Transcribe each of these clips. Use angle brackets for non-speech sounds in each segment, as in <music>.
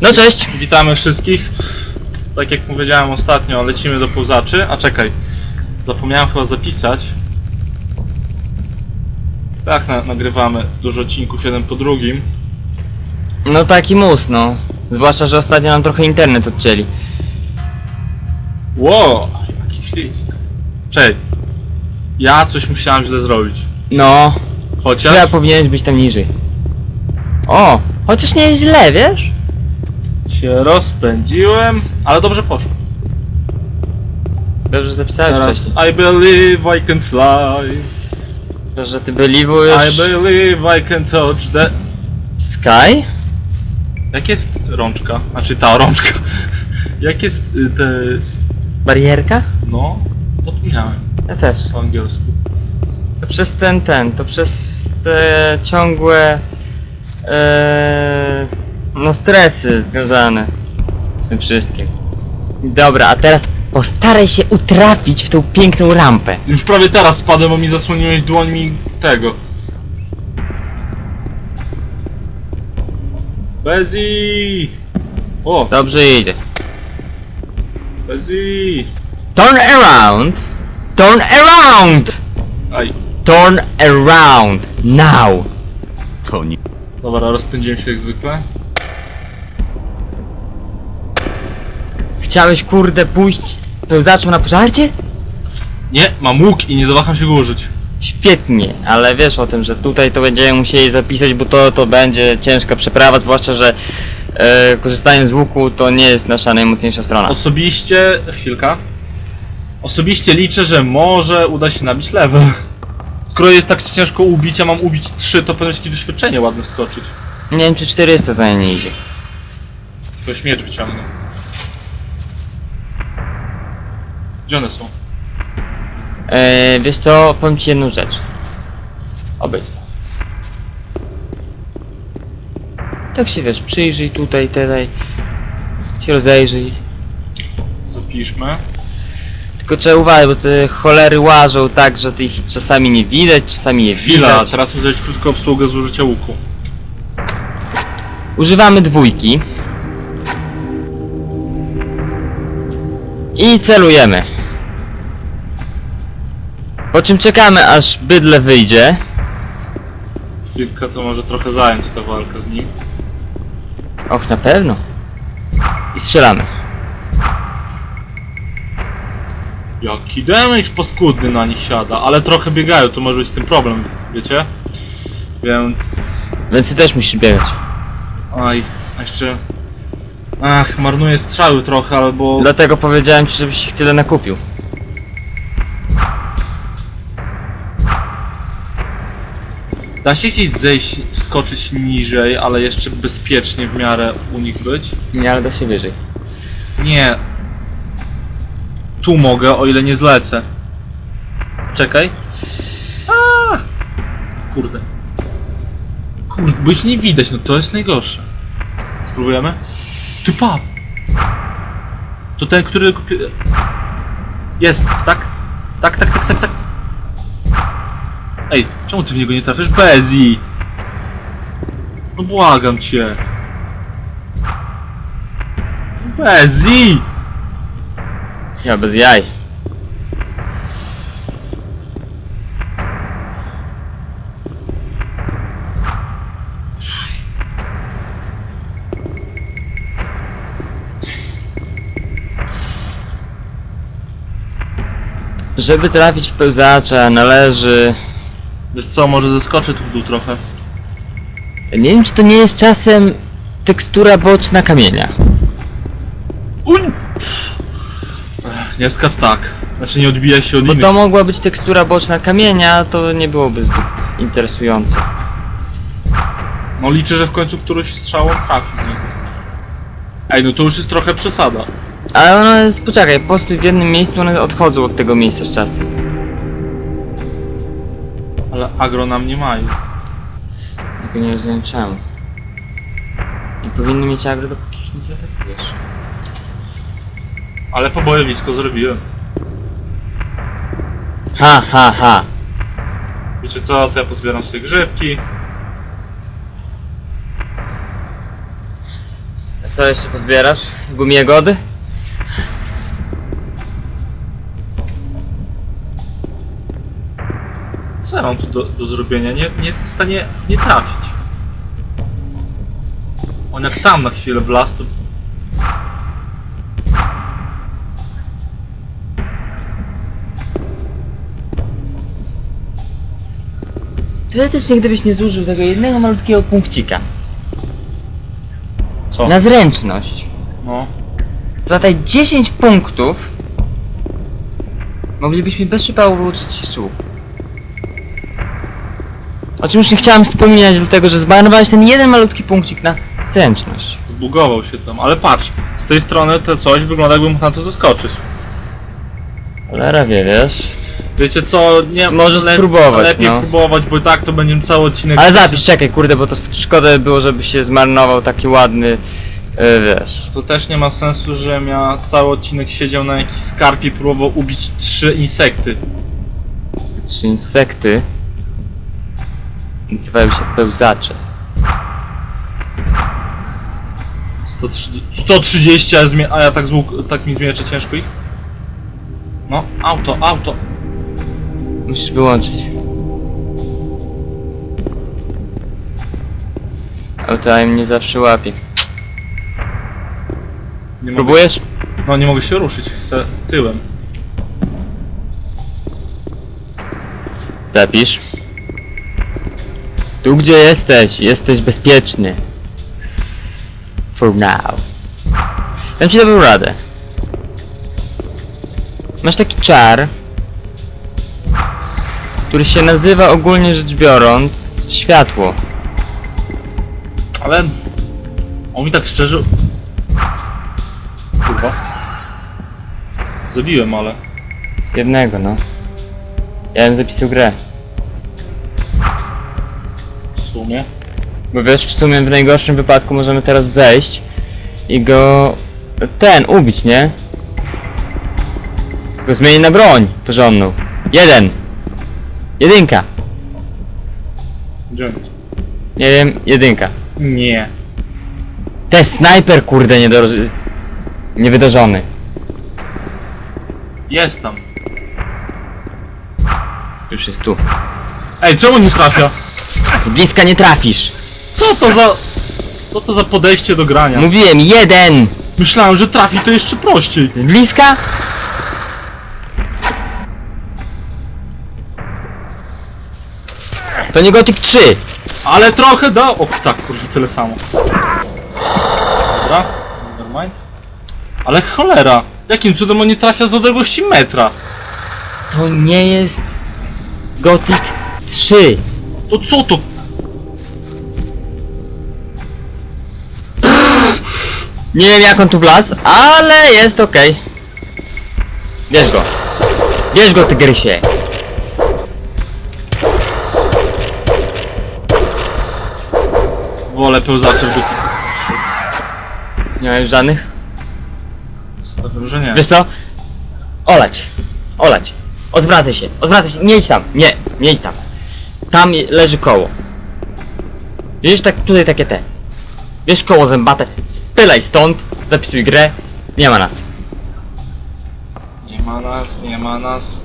No cześć! Witamy wszystkich. Tak jak powiedziałem ostatnio, lecimy do pełzaczy. A czekaj, zapomniałem chyba zapisać. Tak, na, nagrywamy dużo odcinków jeden po drugim. No taki mus, no. Zwłaszcza, że ostatnio nam trochę internet odcięli. Ło, jakiś list. Czekaj, ja coś musiałem źle zrobić. No, Chociaż chyba powinieneś być tam niżej. O, chociaż nie jest źle, wiesz? Się rozpędziłem, ale dobrze poszło. Dobrze zapisałeś Teraz wcześniej. I believe I can fly. Że ty believujesz... I believe I can touch the... Sky? Jak jest rączka? Znaczy ta rączka. <laughs> Jak jest y, te... Barierka? No, zapomniałem Ja też. po angielsku. To przez ten, ten, to przez te ciągłe... E, no stresy związane z tym wszystkim. Dobra, a teraz postaraj się utrafić w tą piękną rampę. Już prawie teraz spadłem, bo mi zasłoniłeś dłońmi tego. Bezi! O, Dobrze idzie. Bezi! Turn around! Turn around! Aj, Turn around! Now! To nie... dobra, rozpędziłem się jak zwykle. Chciałeś kurde pójść pełzaczem na pożarcie? Nie, mam łuk i nie zawaham się go użyć. Świetnie, ale wiesz o tym, że tutaj to będziemy musieli zapisać, bo to, to będzie ciężka przeprawa, zwłaszcza, że e, korzystanie z łuku to nie jest nasza najmocniejsza strona. Osobiście, chwilka. Osobiście liczę, że może uda się nabić level. Skoro jest tak ciężko ubić, a mam ubić 3, to powinno jakieś doświadczenie ładne wskoczyć. Nie wiem czy 400 za nie nie idzie. Ktoś miecz wyciągnął. Gdzie one są? E, wiesz co, powiem ci jedną rzecz. Obejdź to. Tak się wiesz, przyjrzyj tutaj, tutaj, się rozejrzyj. Zapiszmy. Tylko trzeba uważać, bo te cholery łażą tak, że ty ich czasami nie widać, czasami je Chwila, widać. teraz zrobić krótką obsługę z użycia łuku. Używamy dwójki. I celujemy. Po czym czekamy aż bydle wyjdzie. Chwilkę to może trochę zająć ta walka z nim. Och, na pewno. I strzelamy. Jaki damage paskudny na nich siada, ale trochę biegają, to może być z tym problem, wiecie? Więc... Więc ty też musisz biegać. Aj, a jeszcze... Ach, marnuję strzały trochę, albo... Dlatego powiedziałem ci, żebyś ich tyle nakupił. Da się gdzieś zejść, skoczyć niżej, ale jeszcze bezpiecznie w miarę u nich być? Nie, ale da się wyżej. Nie. Tu mogę, o ile nie zlecę. Czekaj. A! Kurde. Kurde, bo ich nie widać, no to jest najgorsze. Spróbujemy? Ty pa! To ten, który kupi... Jest, tak? Tak, tak, tak, tak, tak. Ej, czemu ty w niego nie trafisz? Bezi! No błagam cię. Bezi! Ja bez jaj. Żeby trafić w pełzacza należy... Wiesz co, może zeskoczę tu w dół trochę. Nie wiem czy to nie jest czasem tekstura boczna kamienia. Uj! Ech, Nie skacz tak. Znaczy nie odbija się od Bo innych. to mogła być tekstura boczna kamienia, to nie byłoby zbyt interesujące. No liczę, że w końcu któryś strzałą trafi. Nie? Ej, no to już jest trochę przesada. Ale one jest, poczekaj, postój w jednym miejscu, one odchodzą od tego miejsca z czasem. Ale agro nam nie mają. Tylko nie rozumiem czemu. I powinny mieć agro, dopóki ich nie zaatakujesz. Ale pobojowisko zrobiłem. Ha, ha, ha. Wiecie co, to ja pozbieram sobie grzybki. Co jeszcze pozbierasz? Gumie jagody? Co ja mam tu do, do zrobienia? Nie, nie jestem w stanie nie trafić. On jak tam na chwilę wlazł, to... Teoretycznie gdybyś nie zużył tego jednego malutkiego punkcika Co? na zręczność, No. za te 10 punktów moglibyśmy bez przypału uczyć jeszcze łuku. O czym już nie chciałem wspominać, dlatego że zmarnowałeś ten jeden malutki punkcik na zręczność. Zbugował się tam, ale patrz, z tej strony to coś wygląda jakby mógł na to zaskoczyć. Cholera wie, wiesz? Wiecie co, nie... Możesz le- spróbować, Lepiej no. próbować, bo i tak to będzie cały odcinek... Ale zapisz, czekaj, kurde, bo to szkoda by było, żeby się zmarnował taki ładny, yy, wiesz. To też nie ma sensu, że ja cały odcinek siedział na jakiś skarpie i próbował ubić trzy insekty. Trzy insekty nazywają się pełzacze. 130, 130 a, zmie- a ja tak, z łuk, tak mi zmierzę ciężko ich? No, auto, auto. Musisz wyłączyć. Auto im nie zawsze łapie. Nie mogę, Próbujesz? no nie mogę się ruszyć, chcę tyłem. Zapisz. Tu gdzie jesteś, jesteś bezpieczny. For now. Dam ci dobrą radę. Masz taki czar, który się nazywa ogólnie rzecz biorąc światło. Ale on mi tak szczerze... Kurwa. Zabiłem, ale... Jednego, no. Ja bym zapisał grę. Sumie... Bo wiesz, w sumie w najgorszym wypadku możemy teraz zejść i go... ten, ubić, nie? Go zmienić na broń porządną. Jeden! Jedynka! Jest? Nie wiem, jedynka. Nie. Te snajper, kurde, niedor... Niewydarzony. Jest tam. Już jest tu. Ej, czemu nie trafia? Z bliska nie trafisz! Co to za... Co to za podejście do grania? Mówiłem, jeden! Myślałem, że trafi to jeszcze prościej. Z bliska? To nie Gothic 3! Ale trochę da... O tak, kurwa, tyle samo. Dobra, nevermind. Ale cholera, jakim cudem on nie trafia z odległości metra? To nie jest Gothic 3. To co to? Nie wiem jak on tu wlazł, ale jest okej. Bierz go. Bierz go tygrysie. Wolę pełzacze w. Nie już żadnych? Stawiam, że nie. Wiesz co? Olać. Olać. Odwracaj się. Odwracaj się. Nie idź tam. Nie. Nie idź tam. Tam leży koło. Widzisz tak tutaj takie te. Wiesz koło zębate. Spylaj stąd. Zapisuj grę. Nie ma nas. Nie ma nas, nie ma nas.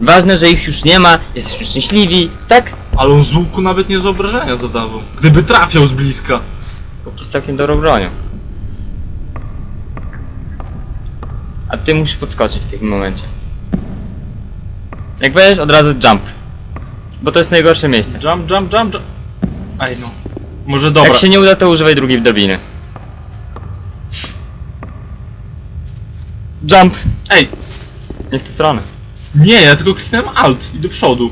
Ważne, że ich już nie ma. Jesteśmy szczęśliwi. Tak? Ale on z łuku nawet nie z obrażenia zadawał. Gdyby trafiał z bliska. Póki jest całkiem dobrą bronią. A ty musisz podskoczyć w tym momencie. Jak będziesz, od razu jump. Bo to jest najgorsze miejsce. Jump, jump, jump, jump. Ej no. Może dobra. Jak się nie uda, to używaj drugiej drabiny. Jump! Ej, Nie w tę stronę. nie, ja tylko kliknąłem alt i do przodu.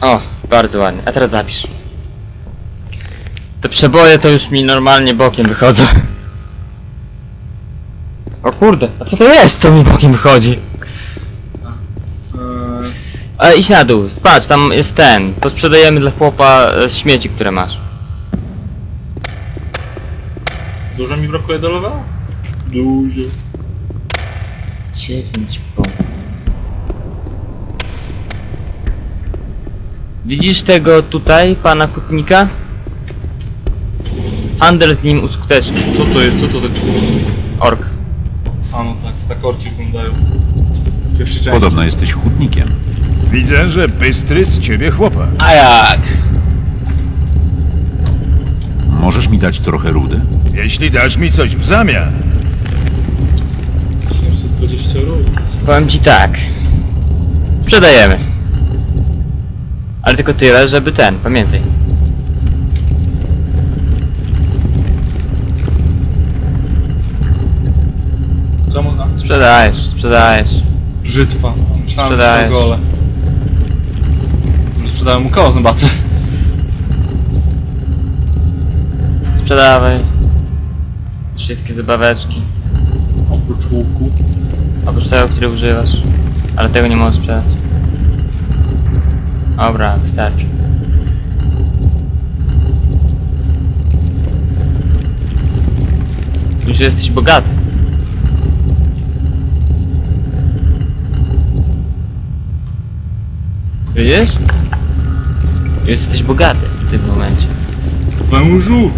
O, bardzo ładnie. A teraz zapisz. Te przeboje to już mi normalnie bokiem wychodzą. O kurde, a co to jest, co mi bokiem wychodzi? Eee, Ale idź na dół, patrz, tam jest ten. To sprzedajemy dla chłopa e, śmieci, które masz. dużo mi brakuje do levela? Dużo. 9 punktów. Widzisz tego tutaj, pana hutnika? Handel z nim uskuteczni. Co to jest? Co to takiego? Ork. A no tak, tak orki wyglądają. Podobno jesteś hutnikiem. Widzę, że bystry z ciebie chłopak. A jak? Możesz mi dać trochę rudy? Jeśli dasz mi coś w zamian, 720 rubli. Powiem ci tak. Sprzedajemy. Ale tylko tyle, żeby ten, pamiętaj. Czemu? A, Sprzedajesz, sprzedajesz. brzytwa. Myślałem, że Sprzedajesz. to gole. Sprzedałem mu koło zębaty. Sprzedawaj. Wszystkie zabaweczki. Oprócz łuku. Oprócz tego, który używasz. Ale tego nie możesz sprzedać. Dobra, wystarczy. Już jesteś bogaty. Widzisz? Już jesteś bogaty w tym momencie. Mężu!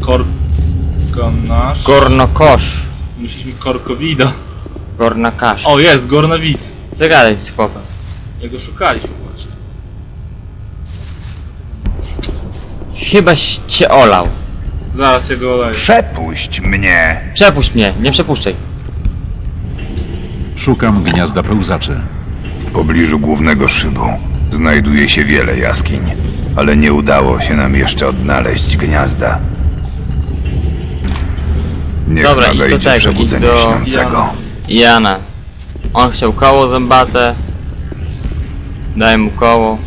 Korka nasz. Gorno kosz. Myśleliśmy korkowida. Gorna kasz. O, jest, gornawid. Zagadaj z chłopem. Ja go szukaliśmy właśnie. Chybaś cię olał. Zaraz jego oleję. przepuść mnie. Przepuść mnie, nie przepuszczaj. Szukam gniazda pełzaczy. W pobliżu głównego szybu znajduje się wiele jaskiń, ale nie udało się nam jeszcze odnaleźć gniazda. Niech Dobra, idź do nadejdzie tego, przebudzenie idź do- śniącego. Jana. On chciał koło zębate. Daj mu koło.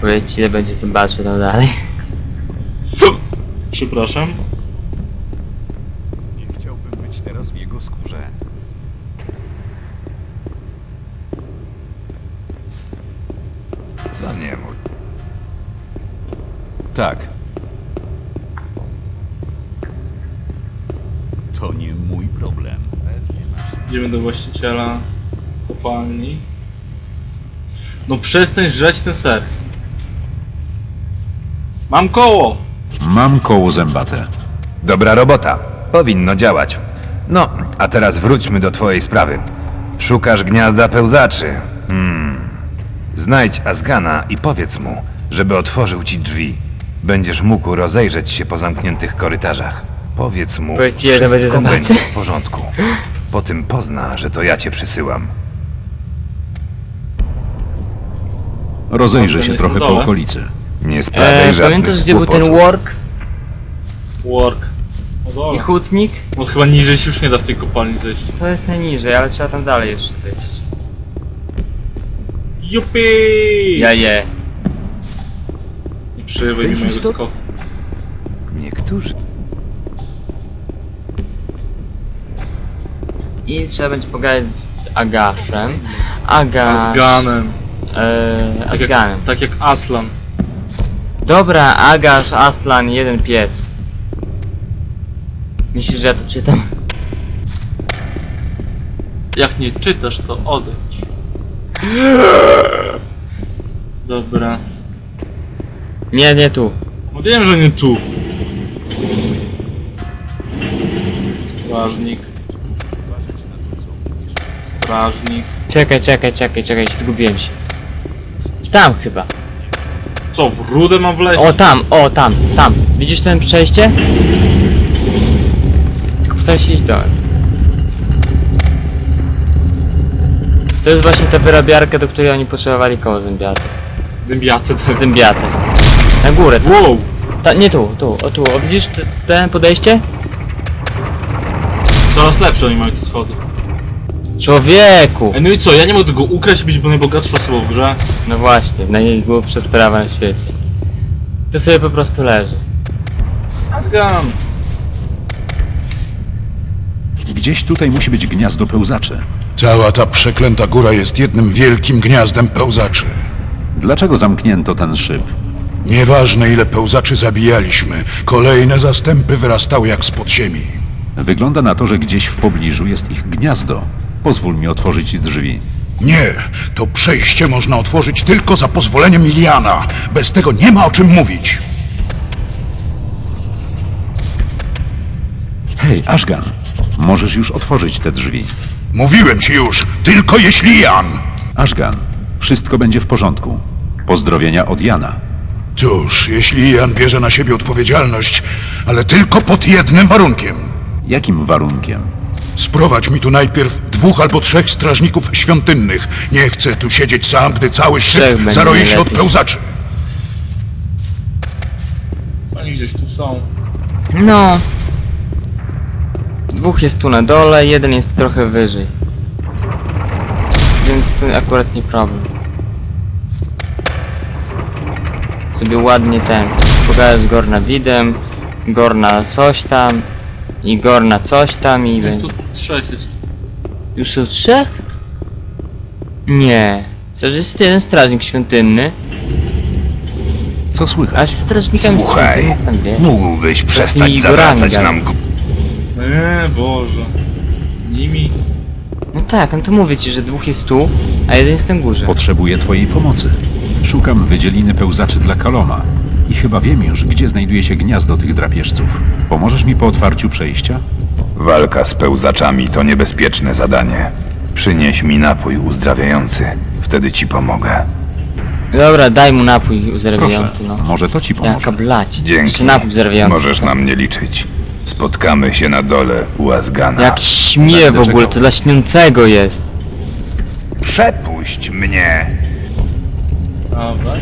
Powiedz ile będzie zębaczy tam dalej. Przepraszam. Nie chciałbym być teraz w jego skórze. Dla nie mów. Tak. To nie mój problem. Idziemy do właściciela kopalni. No przestań żreć ten ser. Mam koło! Mam koło zębate. Dobra robota. Powinno działać. No, a teraz wróćmy do twojej sprawy. Szukasz gniazda pełzaczy. Hmm. Znajdź Azgana i powiedz mu, żeby otworzył ci drzwi. Będziesz mógł rozejrzeć się po zamkniętych korytarzach. Powiedz mu, ci, ile wszystko będzie zobaczy. będzie w porządku. Po tym pozna, że to ja cię przysyłam. Rozejrzę się trochę po dole? okolicy. Nie sprawiaj E, żadnych pamiętasz gdzie był ten kłopotów. work Work. No i dobra. hutnik? No chyba niżej się już nie da w tej kopalni zejść. To jest najniżej, ale trzeba tam dalej jeszcze zejść. Jupi! Ja je. Nie przerywaj mi mojego skoku. Niektórzy I trzeba będzie pogadać z Agaszem. Agasz... Azganem. Eee, Tak jak, Azganem. tak jak Aslan. Dobra, Agasz, Aslan, jeden pies. Myślisz, że ja to czytam? Jak nie czytasz, to odejdź. Dobra. Nie, nie tu. No wiem, że nie tu. Strażnik. Strażnik. Czekaj, czekaj, czekaj, czekaj, zgubiłem się. Tam chyba. Co, w rudę mam wleźć? O, tam, o, tam, tam. Widzisz ten przejście? Tylko postaraj się iść dołem. To jest właśnie ta wyrabiarka, do której oni potrzebowali koło zębiate. Zębiaty tak. Zębiate. Na górę, tam. Wow! Ta, nie tu, tu, o tu. O, widzisz te, te podejście? Coraz lepsze oni mają te schody. Człowieku! Ej, no i co, ja nie mogę tego ukraść i być najbogatszą osobą w grze? No właśnie, najgłupsza sprawa na świecie. To sobie po prostu leży. Azgan! Gdzieś tutaj musi być gniazdo pełzaczy. Cała ta przeklęta góra jest jednym wielkim gniazdem pełzaczy. Dlaczego zamknięto ten szyb? Nieważne ile pełzaczy zabijaliśmy, kolejne zastępy wyrastały jak spod ziemi. Wygląda na to, że gdzieś w pobliżu jest ich gniazdo. Pozwól mi otworzyć drzwi. Nie, to przejście można otworzyć tylko za pozwoleniem Iliana. Bez tego nie ma o czym mówić. Hej, Ashgan, możesz już otworzyć te drzwi. Mówiłem ci już, tylko jeśli Jan. Ashgan, wszystko będzie w porządku. Pozdrowienia od Jana. Cóż, jeśli Jan bierze na siebie odpowiedzialność, ale tylko pod jednym warunkiem. Jakim warunkiem? Sprowadź mi tu najpierw dwóch albo trzech strażników świątynnych. Nie chcę tu siedzieć sam, gdy cały Trzech szyb będzie się od najlepiej. pełzaczy. Oni gdzieś tu są. No. Dwóch jest tu na dole, jeden jest trochę wyżej. Więc to akurat nie problem. Sobie ładnie ten. Pogadać z Gorna widem, Gorna coś tam i Gorna coś tam i będzie. tu trzech jest. Już są trzech? Nie. To jest jeden strażnik świątynny, Co a słychać? z strażnikami Słuchaj, pan wie. mógłbyś przestać zawracać nam... g- Eee, Boże. Nimi? No tak, no to mówię ci, że dwóch jest tu, a jeden jest na górze. Potrzebuję twojej pomocy. Szukam wydzieliny pełzaczy dla Kaloma. I chyba wiem już, gdzie znajduje się gniazdo tych drapieżców. Pomożesz mi po otwarciu przejścia? Walka z pełzaczami to niebezpieczne zadanie. Przynieś mi napój uzdrawiający, wtedy ci pomogę. Dobra, daj mu napój Proszę, uzdrawiający, no. może to ci pomoże. Jaka blać. Dzięki. Jeszcze napój uzdrawiający. Możesz na mnie liczyć. Spotkamy się na dole u Azgana. Jak śmie w Będę ogóle, czekał. to dla śniącego jest. Przepuść mnie! Dawaj.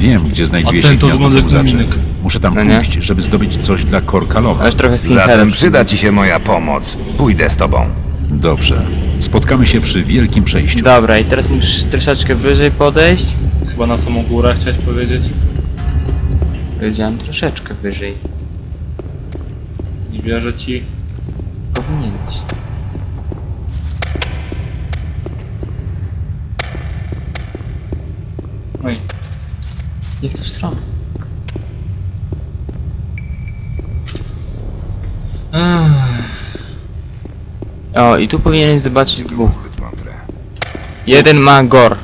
Wiem, gdzie znajduje A ten się to gniazdo wygląda jak pełzaczy. mumik. Muszę tam No nie? pójść, żeby zdobyć coś dla Kor Kaloma. Aż trochę Zatem skinheadem. przyda ci się moja pomoc. Pójdę z tobą. Dobrze. Spotkamy się przy wielkim przejściu. Dobra, i teraz musisz troszeczkę wyżej podejść. Chyba na samą górę chciałeś powiedzieć. Powiedziałem troszeczkę wyżej. Nie wierzę ci. Powinien być. Nie w tą stronę. O, i tu powinieneś zobaczyć dwóch. Jeden ma gor.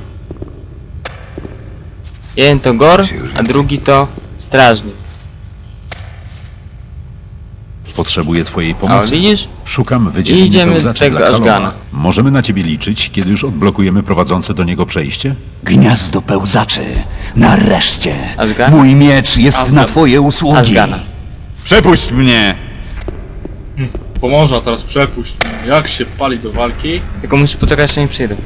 Jeden to gor, a drugi to strażnik. Potrzebuję twojej O, pomocy. widzisz? Szukam wydzieliny Idziemy pełzaczy tego dla. Ashgana. Możemy na ciebie liczyć, kiedy już odblokujemy prowadzące do niego przejście? Gniazdo pełzaczy. Nareszcie. Azgan? Mój miecz jest Azgan. na twoje usługi. Azgana. Przepuść mnie. pomoże, a teraz przepuść. mnie. Jak się pali do walki, Tylko musisz poczekać, aż nie przyjdę.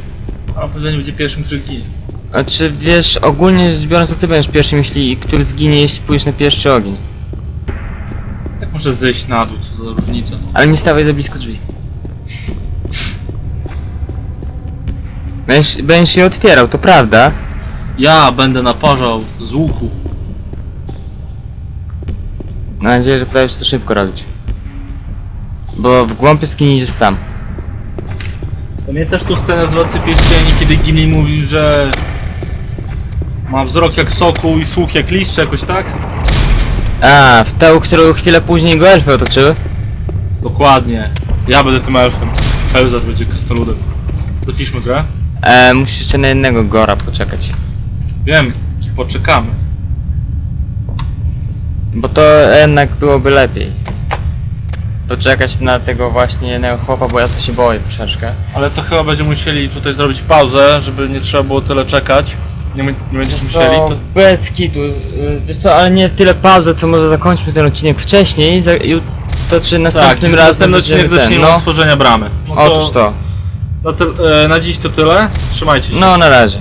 a pewnie będzie pierwszym, który ginie. A czy wiesz, ogólnie rzecz biorąc, to ty będziesz pierwszym, jeśli który zginie, jeśli pójdziesz na pierwszy ogień. Jak może zejść na dół, co za różnica. Ale nie stawaj za blisko drzwi. Będziesz, będziesz się otwierał, to prawda. Ja będę naparzał z łuku. Mam nadzieję, że potrafisz to szybko robić. Bo w głąb jaskini idziesz sam. Pamiętasz tą scenę z Władcy Pierścieni, kiedy Gimli mówił, że ma wzrok jak soku i słuch jak liść, czy jakoś tak? A, w tę, którą chwilę później go elfy otoczyły? Dokładnie. Ja będę tym elfem. Pełzacz będzie krasnoludem. Zapiszmy grę. E, musisz jeszcze na jednego gora poczekać. Wiem, poczekamy. Bo to jednak byłoby lepiej. Poczekać na tego właśnie jednego chłopa, bo ja to się boję troszeczkę. Ale to chyba będziemy musieli tutaj zrobić pauzę, żeby nie trzeba było tyle czekać. Nie, my- nie musieli. Co, To... bez kitu. y, Wiesz co, ale nie w tyle pauzę, co może zakończmy ten odcinek wcześniej, za, ju- to czy Tak, następnym razem następny odcinek będziemy ten, zaczniemy no. od tworzenia bramy. No Otóż to. Na, ty- e, na dziś to tyle. Trzymajcie się. No, na razie.